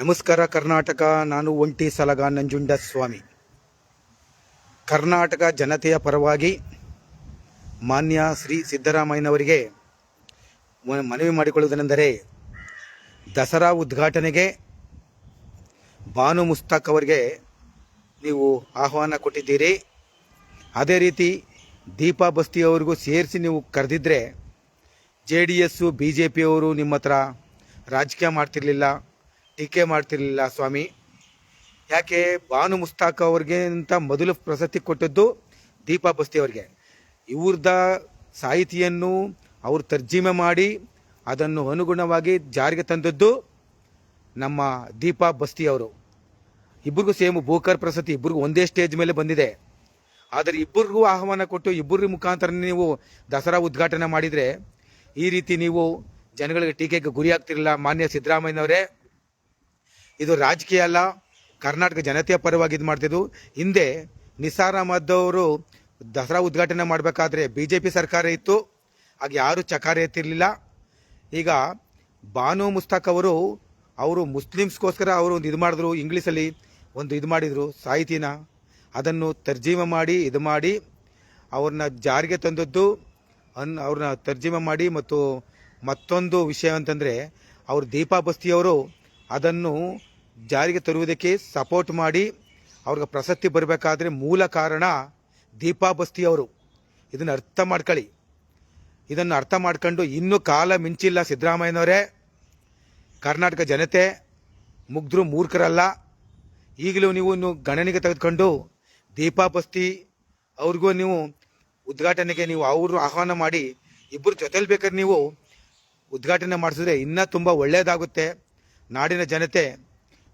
ನಮಸ್ಕಾರ ಕರ್ನಾಟಕ, ನಾನು ಒಂಟಿ ಸಲಗ ನಂಜುಂಡ ಸ್ವಾಮಿ. ಕರ್ನಾಟಕ ಜನತೆಯ ಪರವಾಗಿ ಮಾನ್ಯ ಶ್ರೀ ಸಿದ್ದರಾಮಯ್ಯನವರಿಗೆ ಮನವಿ ಮಾಡಿಕೊಳ್ಳುವುದೇನೆಂದರೆ, ದಸರಾ ಉದ್ಘಾಟನೆಗೆ ಬಾನು ಮುಸ್ತಾಕ್ ಅವರಿಗೆ ನೀವು ಆಹ್ವಾನ ಕೊಟ್ಟಿದ್ದೀರಿ. ಅದೇ ರೀತಿ ದೀಪಾ ಬಸ್ತಿ ಅವರಿಗೂ ಸೇರಿಸಿ ನೀವು ಕರೆದಿದ್ದರೆ J D S B J ಪಿಯವರು ನಿಮ್ಮ ಹತ್ರ ರಾಜಕೀಯ ಮಾಡ್ತಿರ್ಲಿಲ್ಲ. ಟೀಕೆ ಮಾಡ್ತಿರಲಿಲ್ಲ ಸ್ವಾಮಿ. ಯಾಕೆ ಬಾನು ಮುಸ್ತಾಕ್ ಅವ್ರಿಗೆ ಅಂತ ಮೊದಲು ಪ್ರಶಸ್ತಿ ಕೊಟ್ಟದ್ದು ದೀಪಾ ಬಸ್ತಿ ಅವ್ರಿಗೆ. ಇವ್ರದ ಸಾಹಿತಿಯನ್ನು ಅವರು ತರ್ಜಿಮೆ ಮಾಡಿ ಅದನ್ನು ಅನುಗುಣವಾಗಿ ಜಾರಿಗೆ ತಂದದ್ದು ನಮ್ಮ ದೀಪಾ ಬಸ್ತಿ ಅವರು. ಇಬ್ಬರಿಗೂ ಸೇಮ್ ಬೋಕರ್ ಪ್ರಸತಿ ಇಬ್ಬರಿಗೂ ಒಂದೇ ಸ್ಟೇಜ್ ಮೇಲೆ ಬಂದಿದೆ. ಆದರೆ ಇಬ್ಬರಿಗೂ ಆಹ್ವಾನ ಕೊಟ್ಟು ಇಬ್ಬರ ಮುಖಾಂತರ ನೀವು ದಸರಾ ಉದ್ಘಾಟನೆ ಮಾಡಿದರೆ ಈ ರೀತಿ ನೀವು ಜನಗಳಿಗೆ ಟೀಕೆಗೆ ಗುರಿಯಾಗ್ತಿರಲಿಲ್ಲ. ಮಾನ್ಯ ಸಿದ್ದರಾಮಯ್ಯನವರೇ ಇದು ರಾಜಕೀಯ ಅಲ್ಲ, ಕರ್ನಾಟಕ ಜನತೆಯ ಪರವಾಗಿ ಇದು ಮಾಡ್ತಿದ್ದು. ಹಿಂದೆ ನಿಸಾರ್ ಅಹಮದ್ ಅವರು ದಸರಾ ಉದ್ಘಾಟನೆ ಮಾಡಬೇಕಾದ್ರೆ ಬಿ ಜೆ ಪಿ ಸರ್ಕಾರ ಇತ್ತು ಆಗ ಯಾರು ಚಕಾರ ಎತ್ತಿರಲಿಲ್ಲ. ಈಗ ಬಾನು ಮುಸ್ತಾಕ್ ಅವರು ಅವರು ಮುಸ್ಲಿಮ್ಸ್ಗೋಸ್ಕರ ಅವರು ಒಂದು ಇದು ಮಾಡಿದ್ರು, ಇಂಗ್ಲೀಷಲ್ಲಿ ಒಂದು ಇದು ಮಾಡಿದರು, ಸಾಹಿತಿನ. ಅದನ್ನು ತರ್ಜೀಮ ಮಾಡಿ, ಇದು ಮಾಡಿ, ಅವ್ರನ್ನ ಜಾರಿಗೆ ತಂದದ್ದು, ಅನ್ ಅವ್ರನ್ನ ತರ್ಜಿಮೆ ಮಾಡಿ ಮತ್ತು ಮತ್ತೊಂದು ವಿಷಯ ಅಂತಂದರೆ, ಅವರು ದೀಪಾ ಬಸ್ತಿಯವರು ಅದನ್ನು ಜಾರಿಗೆ ತರುವುದಕ್ಕೆ ಸಪೋರ್ಟ್ ಮಾಡಿ ಅವ್ರಿಗೆ ಪ್ರಶಸ್ತಿ ಬರಬೇಕಾದ್ರೆ ಮೂಲ ಕಾರಣ ದೀಪಾ ಬಸ್ತಿ ಅವರು. ಇದನ್ನು ಅರ್ಥ ಮಾಡ್ಕೊಳ್ಳಿ. ಇದನ್ನು ಅರ್ಥ ಮಾಡ್ಕೊಂಡು ಇನ್ನೂ ಕಾಲ ಮಿಂಚಿಲ್ಲ ಸಿದ್ದರಾಮಯ್ಯನವರೇ. ಕರ್ನಾಟಕ ಜನತೆ, ಮುಗ್ಧರು ಮೂರ್ಖರಲ್ಲ. ಈಗಲೂ ನೀವು ಇನ್ನು ಗಣನೆಗೆ ತೆಗೆದುಕೊಂಡು ದೀಪಾ ಬಸ್ತಿ ಅವ್ರಿಗೂ ನೀವು ಉದ್ಘಾಟನೆಗೆ ನೀವು ಅವರು ಆಹ್ವಾನ ಮಾಡಿ ಇಬ್ಬರು ಜೊತೆಲಿ ಬೇಕಾದ್ರೆ ನೀವು ಉದ್ಘಾಟನೆ ಮಾಡಿಸಿದ್ರೆ ಇನ್ನೂ ತುಂಬ ಒಳ್ಳೆಯದಾಗುತ್ತೆ ನಾಡಿನ ಜನತೆ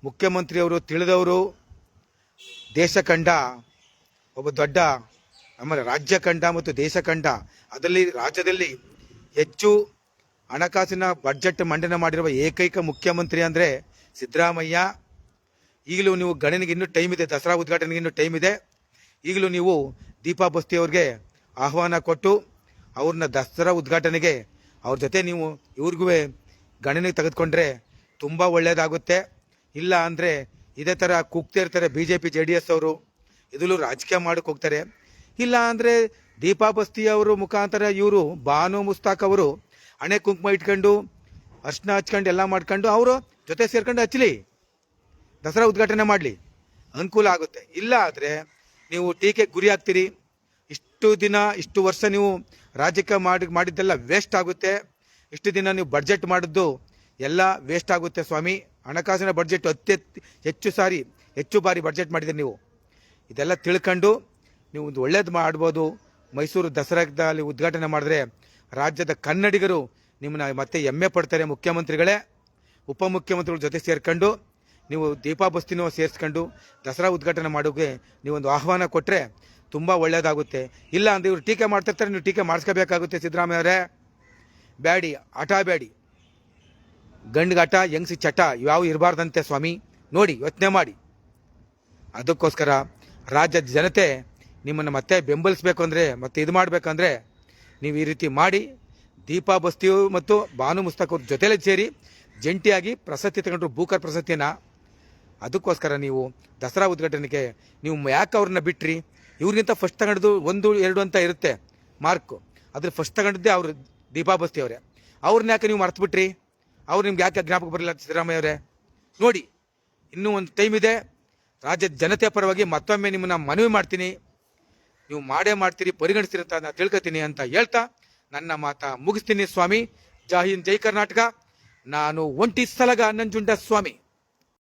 ಮುಖ್ಯಮಂತ್ರಿಯವರು ತಿಳಿದವರು, ದೇಶ ಕಂಡ, ಒಬ್ಬ ದೊಡ್ಡ ಆಮೇಲೆ ರಾಜ್ಯ ಕಂಡ ಮತ್ತು ದೇಶ ಕಂಡ, ಅದರಲ್ಲಿ ರಾಜ್ಯದಲ್ಲಿ ಹೆಚ್ಚು ಹಣಕಾಸಿನ ಬಡ್ಜೆಟ್ ಮಂಡನೆ ಮಾಡಿರುವ ಏಕೈಕ ಮುಖ್ಯಮಂತ್ರಿ ಅಂದರೆ ಸಿದ್ದರಾಮಯ್ಯ. ಈಗಲೂ ನೀವು ಗಣನೆಗೆ ಇನ್ನೂ ಟೈಮ್ ಇದೆ, ದಸರಾ ಉದ್ಘಾಟನೆಗೆ ಇನ್ನೂ ಟೈಮ್ ಇದೆ. ಈಗಲೂ ನೀವು ದೀಪಾ ಬಸ್ತಿ ಅವ್ರಿಗೆ ಆಹ್ವಾನ ಕೊಟ್ಟು ಅವ್ರನ್ನ ದಸರಾ ಉದ್ಘಾಟನೆಗೆ ಅವ್ರ ಜೊತೆ ನೀವು ಇವ್ರಿಗೂ ಗಣನೆಗೆ ತೆಗೆದುಕೊಂಡ್ರೆ ತುಂಬ ಒಳ್ಳೆಯದಾಗುತ್ತೆ ಇಲ್ಲ ಅಂದರೆ ಇದೇ ಥರ ಕೂಗ್ತಾ ಇರ್ತಾರೆ B J P J D S ಅವರು. ಇದರಲ್ಲೂ ರಾಜಕೀಯ ಮಾಡಕ್ಕೆ ಹೋಗ್ತಾರೆ. ಇಲ್ಲ ಅಂದರೆ ದೀಪಾ ಬಸ್ತಿ ಅವರು ಮುಖಾಂತರ ಇವರು ಬಾನು ಮುಸ್ತಾಕ್ ಅವರು ಹಣೆ ಕುಂಕುಮ ಇಟ್ಕೊಂಡು, ಅರ್ಶನ ಹಚ್ಕೊಂಡು, ಎಲ್ಲ ಮಾಡ್ಕೊಂಡು ಅವರು ಜೊತೆ ಸೇರ್ಕೊಂಡು ಹಚ್ಚಲಿ ದಸರಾ ಉದ್ಘಾಟನೆ ಮಾಡಲಿ. ಅನುಕೂಲ ಆಗುತ್ತೆ. ಇಲ್ಲ ಆದರೆ ನೀವು ಟೀಕೆ ಗುರಿ ಆಗ್ತೀರಿ ಇಷ್ಟು ದಿನ, ಇಷ್ಟು ವರ್ಷ ನೀವು ರಾಜಕೀಯ ಮಾಡಿ, ಮಾಡಿದ್ದೆಲ್ಲ ವೇಸ್ಟ್ ಆಗುತ್ತೆ. ಇಷ್ಟು ದಿನ ನೀವು ಬಡ್ಜೆಟ್ ಮಾಡಿದ್ದು ಎಲ್ಲ ವೇಸ್ಟ್ ಆಗುತ್ತೆ ಸ್ವಾಮಿ. ಹಣಕಾಸಿನ ಬಡ್ಜೆಟ್ ಅತ್ಯತ್ ಹೆಚ್ಚು ಸಾರಿ, ಹೆಚ್ಚು ಬಾರಿ ಬಡ್ಜೆಟ್ ಮಾಡಿದ್ದೀರಿ ನೀವು. ಇದೆಲ್ಲ ತಿಳ್ಕೊಂಡು ನೀವು ಒಂದು ಒಳ್ಳೇದು ಮಾಡ್ಬೋದು. ಮೈಸೂರು ದಸರಾದಲ್ಲಿ ಉದ್ಘಾಟನೆ ಮಾಡಿದ್ರೆ ರಾಜ್ಯದ ಕನ್ನಡಿಗರು ನಿಮ್ಮನ್ನ ಮತ್ತೆ ಹೆಮ್ಮೆ ಪಡ್ತಾರೆ ಮುಖ್ಯಮಂತ್ರಿಗಳೇ. ಉಪಮುಖ್ಯಮಂತ್ರಿಗಳ ಜೊತೆ ಸೇರ್ಕೊಂಡು ನೀವು ದೀಪಾ ಬಸ್ತಿನೂ ಸೇರಿಸ್ಕೊಂಡು ದಸರಾ ಉದ್ಘಾಟನೆ ಮಾಡೋಕೆ ನೀವೊಂದು ಆಹ್ವಾನ ಕೊಟ್ಟರೆ ತುಂಬ ಒಳ್ಳೆಯದಾಗುತ್ತೆ ಇಲ್ಲ ಅಂದರೆ ಇವರು ಟೀಕೆ ಮಾಡ್ತಿರ್ತಾರೆ, ನೀವು ಟೀಕೆ ಮಾಡಿಸ್ಕೋಬೇಕಾಗುತ್ತೆ ಸಿದ್ದರಾಮಯ್ಯ ಅವರೇ ಬ್ಯಾಡಿ, ಹಠ ಬ್ಯಾಡಿ. ಗಂಡ್ಗೆ ಹಠ ಹೆಂಗ್ಸಿ ಚಟ ಯಾವ ಇರಬಾರ್ದಂತೆ ಸ್ವಾಮಿ? ನೋಡಿ, ಯೋಚನೆ ಮಾಡಿ. ಅದಕ್ಕೋಸ್ಕರ ರಾಜ್ಯದ ಜನತೆ ನಿಮ್ಮನ್ನು ಮತ್ತೆ ಬೆಂಬಲಿಸಬೇಕು ಅಂದರೆ, ಮತ್ತೆ ಇದು ಮಾಡಬೇಕಂದ್ರೆ ನೀವು ಈ ರೀತಿ ಮಾಡಿ, ದೀಪಾ ಬಸ್ತಿಯು ಮತ್ತು ಭಾನು ಮುಸ್ತಕ್ ಜೊತೆಲೇ ಸೇರಿ ಜಂಟಿಯಾಗಿ ಪ್ರಶಸ್ತಿ ತಗೊಂಡ್ರು ಬೂಕರ್ ಪ್ರಶಸ್ತಿನ ಅದಕ್ಕೋಸ್ಕರ ನೀವು ದಸರಾ ಉದ್ಘಾಟನೆಗೆ ನೀವು ಯಾಕೆ ಅವ್ರನ್ನ ಬಿಟ್ರಿ? ಇವ್ರಿಗಿಂತ ಫಸ್ಟ್ ತಗೊಂಡಿದ್ದು ಒಂದು, ಎರಡು ಅಂತ ಇರುತ್ತೆ ಮಾರ್ಕು. ಅದ್ರ ಫಸ್ಟ್ ತಗೊಂಡಿದ್ದೆ ಅವರು ದೀಪಾ ಬಸ್ತಿ ಅವರೇ ಅವ್ರನ್ನ ಯಾಕೆ ನೀವು ಮರ್ತು ಬಿಟ್ರಿ ಅವ್ರು ನಿಮ್ಗೆ ಯಾಕೆ ಜ್ಞಾಪಕ ಬರಲಿಲ್ಲ ಸಿದ್ದರಾಮಯ್ಯ ಅವರೇ? ನೋಡಿ, ಇನ್ನೂ ಒಂದು ಟೈಮ್ ಇದೆ. ರಾಜ್ಯದ ಜನತೆ ಪರವಾಗಿ ಮತ್ತೊಮ್ಮೆ ನಿಮ್ಮನ್ನ ಮನವಿ ಮಾಡ್ತೀನಿ. ನೀವು ಮಾಡೇ ಮಾಡ್ತೀರಿ, ಪರಿಗಣಿಸ್ತೀರಿ ಅಂತ ನಾನು ತಿಳ್ಕೊತೀನಿ ಅಂತ ಹೇಳ್ತಾ ನನ್ನ ಮಾತ ಮುಗಿಸ್ತೀನಿ ಸ್ವಾಮಿ. ಜಾಹಿನ್ ಜೈ ಕರ್ನಾಟಕ. ನಾನು ಒಂಟಿ ಸಲಗ ನಂಜುಂಡ ಸ್ವಾಮಿ